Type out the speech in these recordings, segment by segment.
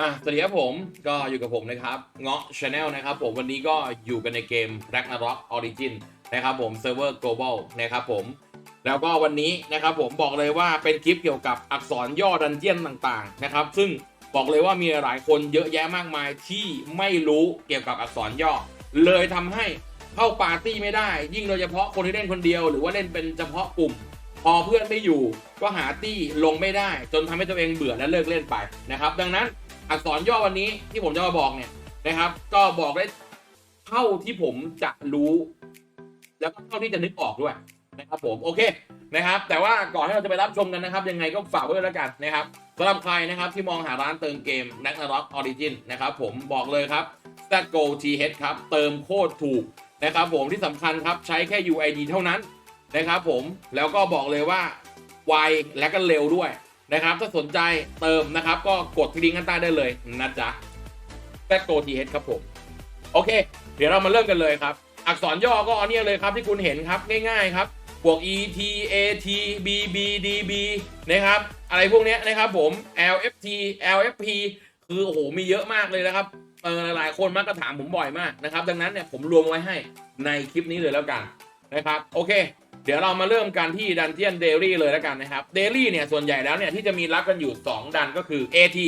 อะสวัสดีครับผมก็อยู่กับผมนะครับเงาะชาแนลนะครับผมวันนี้ก็อยู่กันในเกม Ragnarok Origin นะครับผมเซิร์ฟเวอร์ global นะครับผมแล้วก็วันนี้นะครับผมบอกเลยว่าเป็นคลิปเกี่ยวกับอักษรย่อดันเจียนต่างๆนะครับ ซึ่งบอกเลยว่ามีหลายคนเยอะแยะมากมายที่ไม่รู้เกี่ยวกับอักษรย่อ เลยทำให้เข้าปาร์ตี้ไม่ได้ ยิ่งโดยเฉพาะคนที่เล่นคนเดียว หรือว่าเล่นเป็นเฉพาะกลุ่ม พอเพื่อนไม่อยู่ ก็หาตี้ลงไม่ได้ จนทำให้ตัวเองเบื่อและเลิกเล่นไปนะครับ ดังนั้น อักษรย่อวันนี้ที่ผมจะมาบอกเนี่ยนะครับ ก็บอกได้เท่าที่ผมจะรู้ แล้วก็เท่าที่จะนึกออกด้วยนะครับผมโอเคนะครับ แต่ว่าก่อนที่เราจะไปรับชมกันนะครับ ยังไงก็ฝากไว้แล้วกันนะครับสำหรับใครนะครับที่มองหาร้านเติมเกม n a g n a r o k Origin นะครับผมบอกเลยครับ s t a Go TH ครับเติมโคตรถูกนะครับผมที่สำคัญครับใช้แค่ UID เท่านั้นนะครับผมแล้วก็บอกเลยว่าไวและก็เร็วด้วย นะครับ ถ้าสนใจเติมนะครับ ก็กดที่ลิงก์ข้างใต้ได้เลยนะจ๊ะแฟโกทีเครับผม โอเค เดี๋ยวเรามาเริ่มกันเลยครับ อักษรย่อก็อันนี้เลยครับที่คุณเห็นครับง่ายๆครับบวก e t a t b b d b นะครับ อะไรพวกนี้นะครับผม l f t l f p คือโอ้โหมีเยอะมากเลยนะครับเออหลายๆคนมักก็ถามผมบ่อยมากนะครับ ดังนั้นเนี่ยผมรวมไว้ให้ในคลิปนี้เลยแล้วกัน นะครับ โอเค เดี๋ยวเรามาเริ่มกันที่ดันเจียนเดลี่เลยแล้วกันนะครับเดลี่เนี่ยส่วนใหญ่แล้วเนี่ยที่จะมีรับกันอยู่ 2 ดันก็คือ AT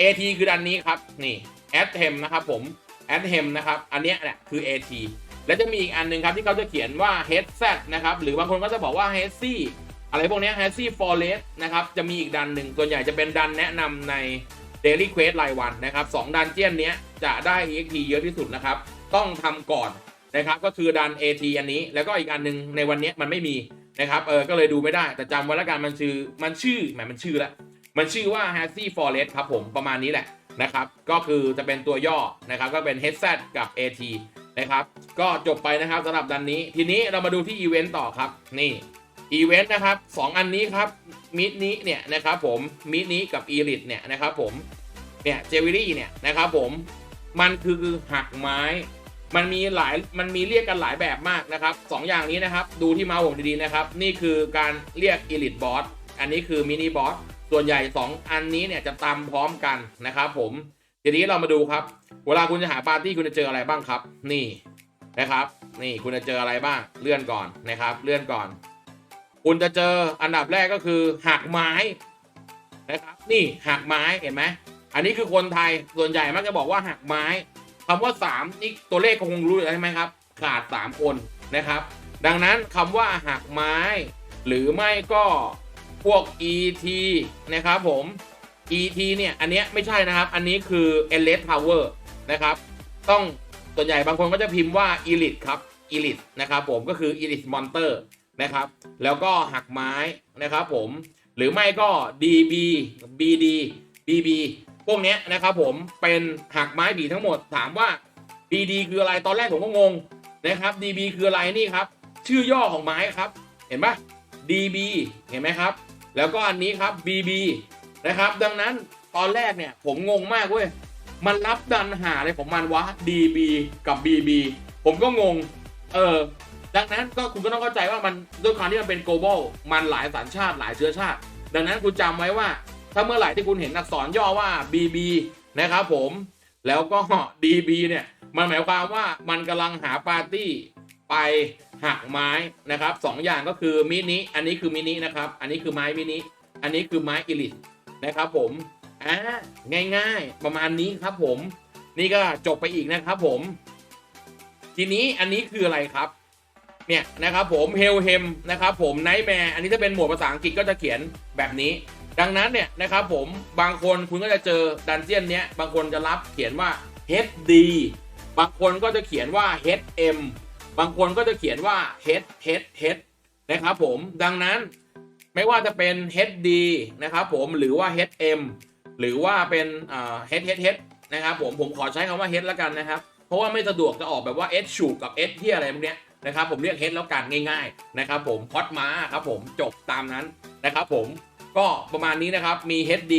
AT คือดันนี้ครับ นี่แอดเทมนะครับผมแอดเทมนะครับ อันเนี้ยแหละคือ AT และจะมีอีกอันหนึ่งครับที่เขาจะเขียนว่า HZ นะครับ หรือบางคนก็จะบอกว่า h z อะไรพวกนี้ย h z Forest นะครับ จะมีอีกดันหนึ่งส่วนใหญ่จะเป็นดันแนะนำใน Daily Quest รายวันนะครับสองดันเจียนนี้จะได้ EXP เยอะที่สุดนะครับ ต้องทำก่อน นะครับก็คือดัน AT อันนี้ แล้วก็อีกอันหนึงในวันนี้มันไม่มีนะครับเออก็เลยดูไม่ได้แต่จำไว้ล้วกันมันชื่อมันชื่อหมายมันชื่อละมันชื่อว่า h a s s y Forest ครับผมประมาณนี้แหละนะครับก็คือจะเป็นตัวย่อนะครับก็เป็น HZ กับ AT นะครับก็จบไปนะครับสำหรับดันนี้ ทีนี้เรามาดูที่อีเวนต์ต่อครับนี่อีเวนต์นะครับสองอันนี้ครับมิดนี้เนี่ยนะครับผมมิดนี้กับอีริ e เนี่ยนะครับผมเนี่ยเจวิลี่เนี่ยนะครับผมมันคือหักไม้ มันมีหลายมันมีเรียกกันหลายแบบมากนะครับสองอย่างนี้นะครับ ดูที่มาผมดีๆนะครับ นี่คือการเรียก Elite Boss อันนี้คือ Mini Boss ส่วนใหญ่ 2 อันนี้เนี่ยจะตามพร้อมกันนะครับผมทีนี้เรามาดูครับ เวลาคุณจะหาปาร์ตี้คุณจะเจออะไรบ้างครับ นี่นะครับ นี่คุณจะเจออะไรบ้างเลื่อนก่อนนะครับ เลื่อนก่อน คุณจะเจออันดับแรกก็คือหักไม้นะครับ นี่หักไม้เห็นไหมอันนี้คือคนไทยส่วนใหญ่มักจะบอกว่าหักไม้ คำว่า 3 นี่ตัวเลขคงรู้ใช่ไหมครับ ขาด 3 คนนะครับ ดังนั้นคำว่าหักไม้ หรือไม่ก็พวก ET นะครับผม ET เนี่ย อันเนี้ยไม่ใช่นะครับ อันนี้คือ e l e t Power นะครับ ต้องส่วนใหญ่บางคนก็จะพิมพ์ว่า Elite ครับ Elite นะครับผมก็คือ Elite Monster นะครับ แล้วก็หักไม้นะครับผม หรือไม่ก็ DB BD BB พวกนี้นะครับผมเป็นหักไม้บีทั้งหมดถามว่า BD คืออะไรตอนแรกผมก็งงนะครับ DB คืออะไรนี่ครับ ชื่อย่อของไม้ครับ เห็นปะ DB เห็นไหมครับ แล้วก็อันนี้ครับ BB นะครับ ดังนั้นตอนแรกเนี่ยผมงงมากเว้ยมันรับดันหาอะไรของมันวะ DB กับ BB ผมก็งง เออ ดังนั้นก็คุณก็ต้องเข้าใจว่ามันด้วยความที่มันเป็น global มันหลายสัญชาติหลายเชื้อชาติ ดังนั้นคุณจำไว้ว่า ถ้าเมื่อไหร่ที่คุณเห็นอักษรย่อว่า BB นะครับผม แล้วก็ DB เนี่ยมันหมายความว่ามันกำลังหาปาร์ตี้ไปหักไม้นะครับสองอย่างก็คือมินิอันนี้คือมินินะครับ อันนี้คือไม้มินิอันนี้คือไม้อิลิทนะครับผมอ่าง่ายๆ ประมาณนี้ครับผม นี่ก็จบไปอีกนะครับผม ทีนี้อันนี้คืออะไรครับ เนี่ยนะครับผมเฮลเฮมนะครับผมไนท์แมร์อันนี้ถ้าเป็นหมวดภาษาอังกฤษก็จะเขียนแบบนี้ ดังนั้นเนี่ยนะครับผมบางคนคุณก็จะเจอดันเจียนเนี้ยบางคนจะรับเขียนว่า HD บางคนก็จะเขียนว่า HM บางคนก็จะเขียนว่า H H H นะครับผมดังนั้นไม่ว่าจะเป็น HD นะครับผมหรือว่า HM หรือว่าเป็นอ่า H H H นะครับผมผมขอใช้คำว่า H แล้วกันนะครับ เพราะว่าไม่สะดวกจะออกแบบว่า H ฉูกกับ H ที่อะไรพวกเนี้ยนะครับผมเรียก H แล้วกันง่ายๆนะครับผมพอดมาครับผมจบตามนั้นนะครับผม ก็ประมาณนี้นะครับมี HD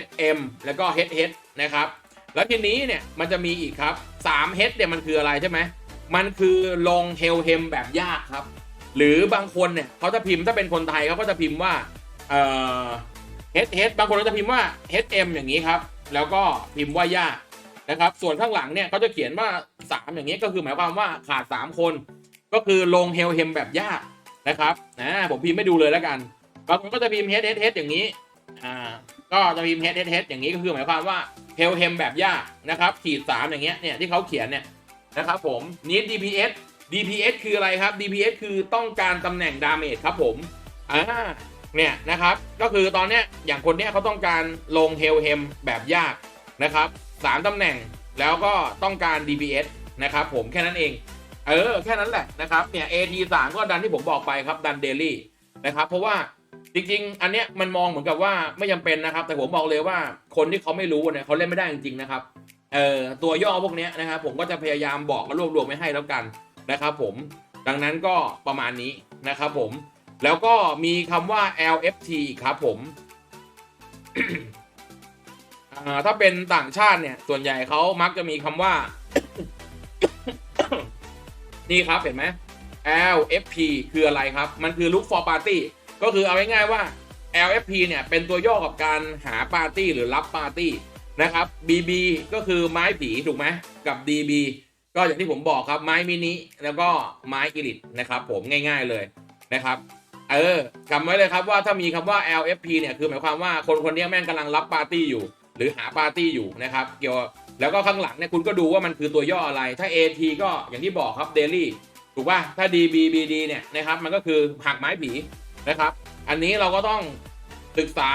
HM แล้วก็ HH นะครับแล้วทีนี้เนี่ยมันจะมีอีกครับ 3 H เนี่ยมันคืออะไรใช่ไหมมันคือลงเฮลเฮมแบบยากครับ หรือบางคนเนี่ยเขาจะพิมพ์ถ้าเป็นคนไทยเขาก็จะพิมพ์ว่าเอ่อ HH บางคนก็จะพิมพ์ว่า HM อย่างนี้ครับ แล้วก็พิมพ์ว่ายากนะครับ ส่วนข้างหลังเนี่ยเขาจะเขียนว่า 3 อย่างนี้ก็คือหมายความว่าขาด 3 คน ก็คือลงเฮลเฮมแบบยากนะครับนะผมพิมพ์ไม่ดูเลยแล้วกัน บางคนก็จะพิมพ์เฮดเฮดเฮดอย่างนี้ อ่า ก็จะพิมพ์เฮดเฮดเฮดอย่างนี้ก็คือหมายความว่าเฮลเฮมแบบยากนะครับ ขีด3อย่างเงี้ย เนี่ยที่เขาเขียนเนี่ยนะครับผมนี้ DPS DPS คืออะไรครับ DPS คือต้องการตำแหน่งดาเมจครับผม อ่า เนี่ยนะครับ ก็คือตอนเนี้ยอย่างคนเนี้ยเขาต้องการลงเฮลเฮมแบบยากนะครับสามตำแหน่งแล้วก็ต้องการ DPS นะครับผมแค่นั้นเอง เออ แค่นั้นแหละนะครับ เนี่ย AT 3 ก็ดันที่ผมบอกไปครับ ดันเดลี่นะครับ เพราะว่า จริงๆ อันเนี้ยมันมองเหมือนกับว่าไม่จำเป็นนะครับ แต่ผมบอกเลยว่าคนที่เขาไม่รู้เนี่ยเขาเล่นไม่ได้จริงๆนะครับเอ่อตัวย่อพวกเนี้ยนะครับผมก็จะพยายามบอกและรวบรวมไม่ให้แล้วกันนะครับผมดังนั้นก็ประมาณนี้นะครับผมแล้วก็มีคำว่า LFT อีกครับผมอ่าถ้าเป็นต่างชาติเนี่ย ส่วนใหญ่เขามักจะมีคำว่า นี่ครับเห็นไหม LFP คืออะไรครับ มันคือ look for party ก็คือเอาง่ายๆว่า LFP เนี่ยเป็นตัวย่อกับการหาปาร์ตี้หรือรับปาร์ตี้นะครับ BB ก็คือไม้ผีถูกไหมกับ DB ก็อย่างที่ผมบอกครับไม้มินิแล้วก็ไม้อิลิทนะครับ ผมง่าย ๆเลยนะครับเออจำไว้เลยครับว่าถ้ามีคำว่า LFP เนี่ยคือหมายความว่าคนคนนี้แม่งกำลังรับปาร์ตี้อยู่ หรือหาปาร์ตี้อยู่นะครับ เกี่ยวแล้วก็ข้างหลังเนี่ยคุณก็ดูว่ามันคือตัวย่ออะไร ถ้า AT ก็อย่างที่บอกครับ Daily ถูกป่ะถ้า DBBD เนี่ยนะครับมันก็คือหักไม้ผี นะครับ อันนี้เราก็ต้องศึกษา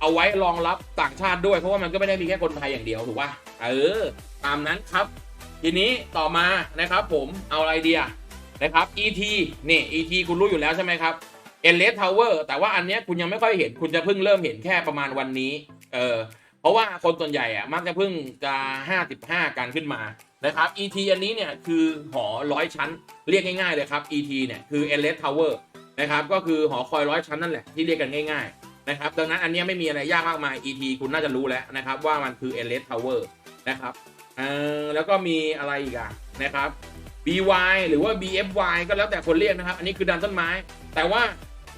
เอาไว้รองรับต่างชาติด้วย เพราะว่ามันก็ไม่ได้มีแค่คนไทยอย่างเดียวถูกป่ะเออตามนั้นครับ ทีนี้ต่อมานะครับ ผมเอาอะไรดีอะนะครับ ET นี่ ET คุณรู้อยู่แล้วใช่ไหมครับ e l e s Tower แต่ว่าอันเนี้ยคุณยังไม่ค่อยเห็นคุณจะเพิ่งเริ่มเห็นแค่ประมาณวันนี้เออเพราะว่าคนส่วนใหญ่อะมักจะเพิ่งจะ 55 กันขึ้นมานะครับ ET อันนี้เนี่ยคือหอร้อยชั้นเรียกง่ายๆเลยครับ ET เนี่ยคือ e l e s Tower นะครับก็คือหอคอยร้อยชั้นนั่นแหละที่เรียกกันง่ายๆนะครับดังนั้นอันเนี้ยไม่มีอะไรยากมากมาย ET คุณน่าจะรู้แล้วนะครับว่ามันคือ e l e s Tower นะครับเออแล้วก็มีอะไรอีกอะนะครับ BY หรือว่า BFY ก็แล้วแต่คนเรียกนะครับ อันนี้คือดันต้นไม้ แต่ว่า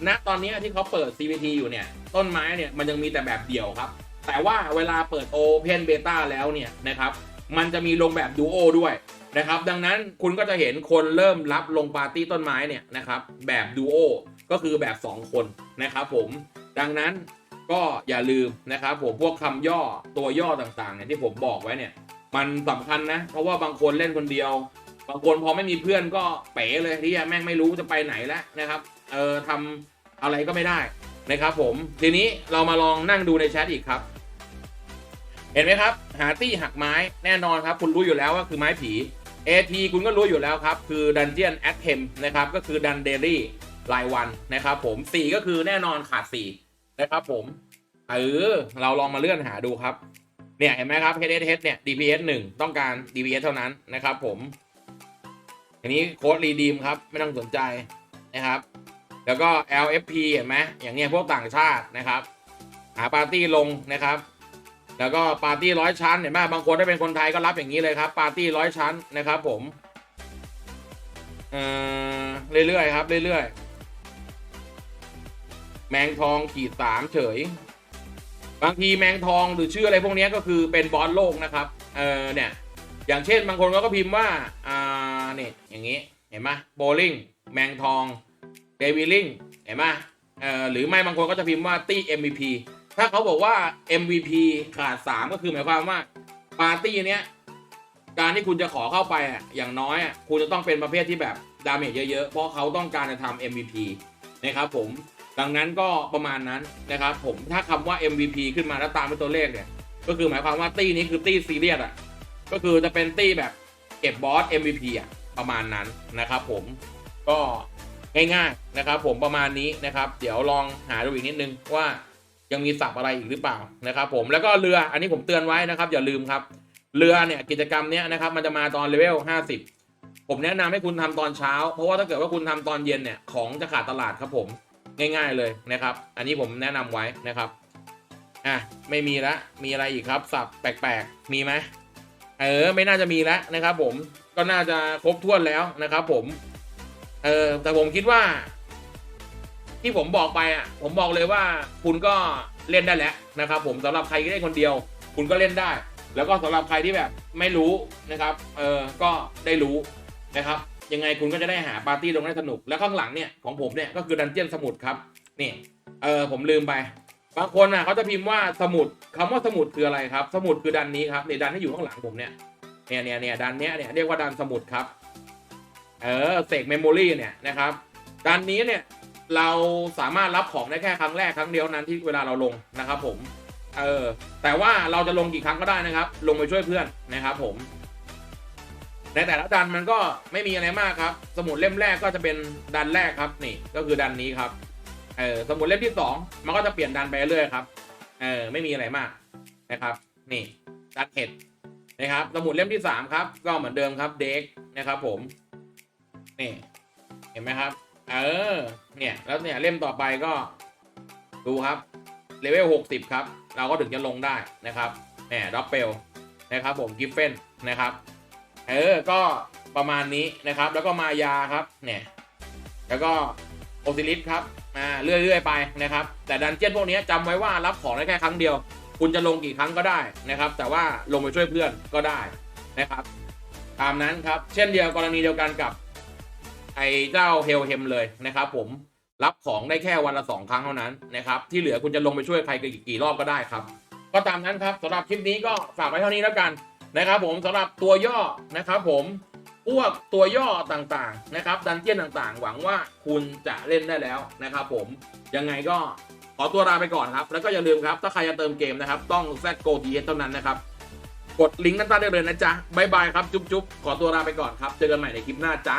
ณตอนนี้ที่เขาเปิด CVT อยู่เนี่ย ต้นไม้เนี่ยมันยังมีแต่แบบเดี่ยวครับ แต่ว่าเวลาเปิด Open Beta แล้วเนี่ยนะครับมันจะมีลงแบบดูโอด้วย นะครับดังนั้นคุณก็จะเห็นคนเริ่มรับลงปาร์ตี้ต้นไม้เนี่ยนะครับแบบดูโอก็คือแบบ 2 คนนะครับผมดังนั้นก็อย่าลืมนะครับผมพวกคำย่อตัวย่อต่างๆเนี่ยที่ผมบอกไว้เนี่ยมันสำคัญนะเพราะว่าบางคนเล่นคนเดียว บางคนพอไม่มีเพื่อนก็เป๋เลยที่แม่งไม่รู้จะไปไหนแล้วนะครับเออทำอะไรก็ไม่ได้นะครับผมทีนี้เรามาลองนั่งดูในแชทอีกครับ เห็นไหมครับ หาตี้หักไม้แน่นอนครับ คุณรู้อยู่แล้วว่าคือไม้ผี AT คุณก็รู้อยู่แล้วครับ คือ Dungeon a t t e m นะครับ ก็คือ Dun Daily รายวันนะครับผม 4 ก็คือแน่นอนขาด 4 นะครับผม เออ เราลองมาเลื่อนหาดูครับ เนี่ยเห็นไหมครับ HSH เนี่ย DPS 1 ต้องการ DPS เท่านั้นนะครับผม อันนี้โค้ดรีดีมครับ ไม่ต้องสนใจนะครับ แล้วก็ LFP เห็นไหมอย่างเงี้ยพวกต่างชาตินะครับ หาปาร์ตี้ลงนะครับ แล้วก็ปาร์ตี้ร้อยชั้นเห็นไหมบางคนถ้าเป็นคนไทยก็รับอย่างนี้เลยครับ ปาร์ตี้ร้อยชั้นนะครับ ผมเอ่อเรื่อยๆครับเรื่อยๆแมงทองขีดสามเฉย บางทีแมงทองหรือชื่ออะไรพวกนี้ก็คือเป็นบอสโลกนะครับเออเนี่ยอย่างเช่นบางคนเขาก็พิมพ์ว่าอ่าเนี่ยอย่างนี้เห็นไหมโบลิงแมงทองเดวิลิงเห็นไหมเออหรือไม่บางคนก็จะพิมพ์ว่าตี้ MVP ถ้าเขาบอกว่า MVP ขาด3ก็คือหมายความว่าปาร์ตี้เนี้ยการที่คุณจะขอเข้าไปอะอย่างน้อยอะคุณจะต้องเป็นประเภทที่แบบดาเมจเยอะๆ เพราะเขาต้องการจะทำ MVP นะครับผมดังนั้นก็ประมาณนั้นนะครับผมถ้าคำว่า MVP ขึ้นมาแล้วตามเป็นตัวเลขเนี่ย ก็คือหมายความว่าตี้นี้คือตี้ซีเรียสอะก็คือจะเป็นตี้แบบเก็บบอส MVP อะประมาณนั้นนะครับผมก็ง่ายๆนะครับผมประมาณนี้นะครับ เดี๋ยวลองหาดูอีกนิดนึงว่า ยังมีศัพท์อะไรอีกหรือเปล่านะครับ ผมแล้วก็เรืออันนี้ผมเตือนไว้นะครับ อย่าลืมครับ เรือเนี่ยกิจกรรมเนี้ยนะครับมันจะมาตอนเลเวล50 ผมแนะนำให้คุณทำตอนเช้า เพราะว่าถ้าเกิดว่าคุณทำตอนเย็นเนี่ยของจะขาดตลาดครับผมง่าย ๆเลยนะครับ อันนี้ผมแนะนำไว้นะครับอะไม่มีละมีอะไรอีกครับศัพท์แปลกๆมีไหมเออไม่น่าจะมีแล้วนะครับ ผมก็น่าจะครบถ้วนแล้วนะครับ ผมเออแต่ผมคิดว่า ที่ผมบอกไปอะผมบอกเลยว่าคุณก็เล่นได้แล้วนะครับผมสำหรับใครที่เล่นคนเดียว คุณก็เล่นได้ แล้วก็สำหรับใครที่แบบไม่รู้นะครับเออก็ได้รู้นะครับยังไงคุณก็จะได้หาปาร์ตี้ลงได้สนุก แล้วข้างหลังเนี่ยของผมเนี่ยก็คือดันเจียนสมุดครับนี่เออผมลืมไป บางคนอะเขาจะพิมพ์ว่าสมุดคำว่าสมุดคืออะไรครับ สมุดคือดันนี้ครับในดันที่อยู่ข้างหลังผมเนี่ยเนี่ยเนี่ยเนี่ยดันเนี้ยเนี่ยเรียกว่าดันสมุดครับเออเสกเมมโมรีเนี่ยนะครับดันนี้เนี่ย เราสามารถรับของได้แค่ครั้งแรกครั้งเดียวนั้นที่เวลาเราลงนะครับผม เออ แต่ว่าเราจะลงกี่ครั้งก็ได้นะครับ ลงไปช่วยเพื่อนนะครับผม ในแต่ละดันมันก็ไม่มีอะไรมากครับ สมุดเล่มแรกก็จะเป็นดันแรกครับนี่ก็คือดันนี้ครับ เออสมุดเล่มที่สองมันก็จะเปลี่ยนดันไปเรื่อยครับ เออไม่มีอะไรมากนะครับ นี่ดันเห็ดนะครับ สมุดเล่มที่สามครับ ก็เหมือนเดิมครับเด็กนะครับ ผม นี่ เห็นไหมครับ เออ เนี่ย แล้วเนี่ยเล่มต่อไปก็ ดูครับ เลเวลหกสิบครับ เราก็ถึงจะลงได้นะครับแหมด็อกเปลนะครับ ผมกิฟเฟนนะครับ เออ ก็ประมาณนี้นะครับ แล้วก็มายาครับ เนี่ย แล้วก็โอซิลิสครับมาเรื่อยๆไปนะครับ แต่ดันเจี้ยนพวกนี้จำไว้ว่ารับของได้แค่ครั้งเดียว คุณจะลงกี่ครั้งก็ได้นะครับ แต่ว่าลงไปช่วยเพื่อนก็ได้นะครับ ตามนั้นครับ เช่นเดียวกรณีเดียวกันกับ ไอ้เจ้าเฮลเฮมเลยนะครับผมรับของได้แค่วันละสองครั้งเท่านั้นนะครับที่เหลือคุณจะลงไปช่วยใครกี่รอบก็ได้ครับ ก็ตามนั้นครับสำหรับคลิปนี้ก็ฝากไว้เท่านี้แล้วกันนะครับผมสำหรับตัวย่อนะครับผมพวกตัวย่อต่างๆนะครับดันเจี้ยนต่างๆ หวังว่าคุณจะเล่นได้แล้วนะครับผมยังไงก็ขอตัวลาไปก่อนครับ แล้วก็อย่าลืมครับ ถ้าใครจะเติมเกมนะครับ ต้อง z g o t s เท่านั้นนะครับ กดลิงก์ด้านใต้ได้เลยนะจ๊ะบายบายครับ จุ๊บๆ ขอตัวลาไปก่อนครับ เจอกันใหม่ในคลิปหน้าจ้า